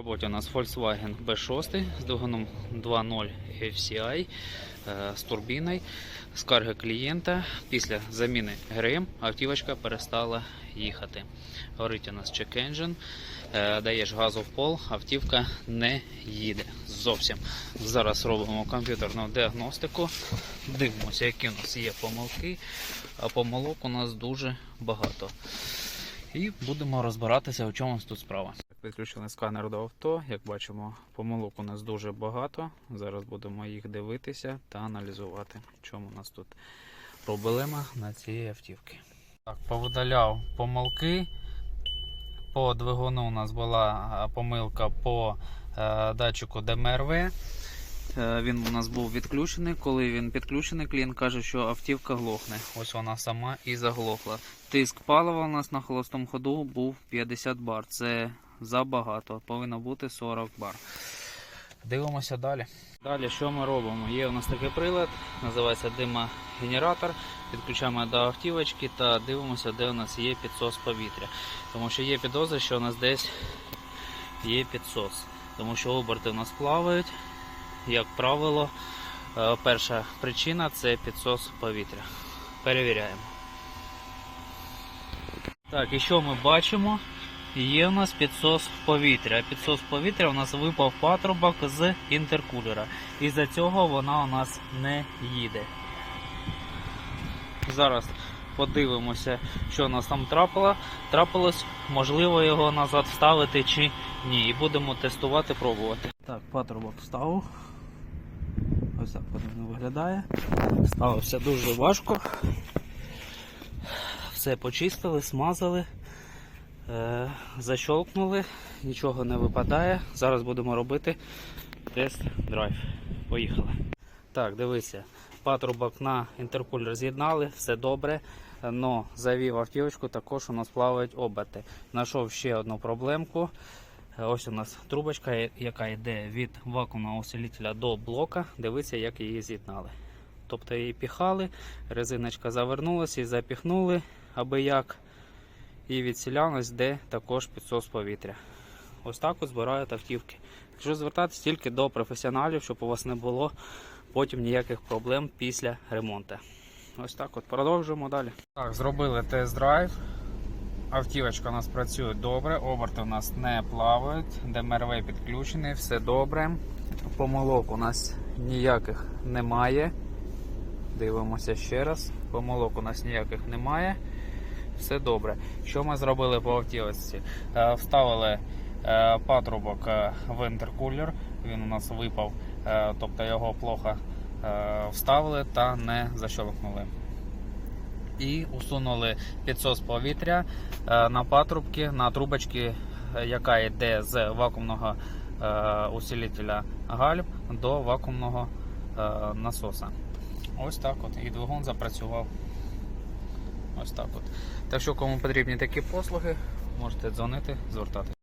Роботі у нас Volkswagen B6 з двигуном 2.0 FCI е, з турбіною. Скарги клієнта. Після заміни ГРМ автівочка перестала їхати. Горить у нас check engine, е, даєш газу в пол, автівка не їде зовсім. Зараз робимо комп'ютерну діагностику. Дивимося, які у нас є помилки, а помилок у нас дуже багато. І будемо розбиратися, у чому тут справа. Підключили сканер до авто. Як бачимо, помилок у нас дуже багато. Зараз будемо їх дивитися та аналізувати, в чому у нас тут проблема на цій автівці. Так, повидаляв помилки. По двигуну у нас була помилка по е, датчику ДМРВ. Е, Він у нас був відключений. Коли він підключений, клієнт каже, що автівка глохне. Ось вона сама і заглохла. Тиск палива у нас на холостому ходу був 50 бар. Це забагато. Повинно бути 40 бар. Дивимося далі. Далі що ми робимо? Є у нас такий прилад, називається димогенератор. Підключаємо до автівочки та дивимося, де у нас є підсос повітря. Тому що є підозри, що у нас десь є підсос. Тому що оберти у нас плавають. Як правило, е, перша причина це підсос повітря. Перевіряємо. Так, і що ми бачимо? Є у нас підсос повітря. Підсос повітря у нас випав патрубок з інтеркулера. І за цього вона у нас не їде. Зараз подивимося, що у нас там трапило. трапилось. Можливо його назад вставити чи ні. І будемо тестувати, пробувати. Так, патрубок вставив. Ось так він виглядає. Ставився дуже важко. Все почистили, смазали. Е, Защолкнули, нічого не випадає. Зараз будемо робити тест-драйв. Поїхали. Так, дивися, патрубок на інтеркулер з'єднали, все добре. Но завів автівочку, також у нас плавають оберти. Знайшов ще одну проблемку. Е, Ось у нас трубочка, яка йде від вакуумного усилителя до блока. Дивіться, як її з'єднали. Тобто її піхали, резиночка завернулася і запіхнули, аби як і відсілялось, де також підсос повітря. Ось так збирають автівки. Якщо звертатись тільки до професіоналів, щоб у вас не було потім ніяких проблем після ремонту. Ось так от продовжуємо далі. Так, зробили тест-драйв. Автівочка у нас працює добре, оберти у нас не плавають, ДМРВ підключений, все добре. Помилок у нас ніяких немає. Дивимося ще раз. Помилок у нас ніяких немає все добре. Що ми зробили по автівці? Е, Вставили е, патрубок е, в інтеркулер, він у нас випав, тобто його плохо вставили та не защелкнули. І усунули підсос повітря на патрубки, на трубочки, яка йде з вакуумного усилителя гальм до вакуумного насоса. Ось так от. І двигун запрацював. Ось так от. Так що, кому потрібні такі послуги, можете дзвонити, звертатися.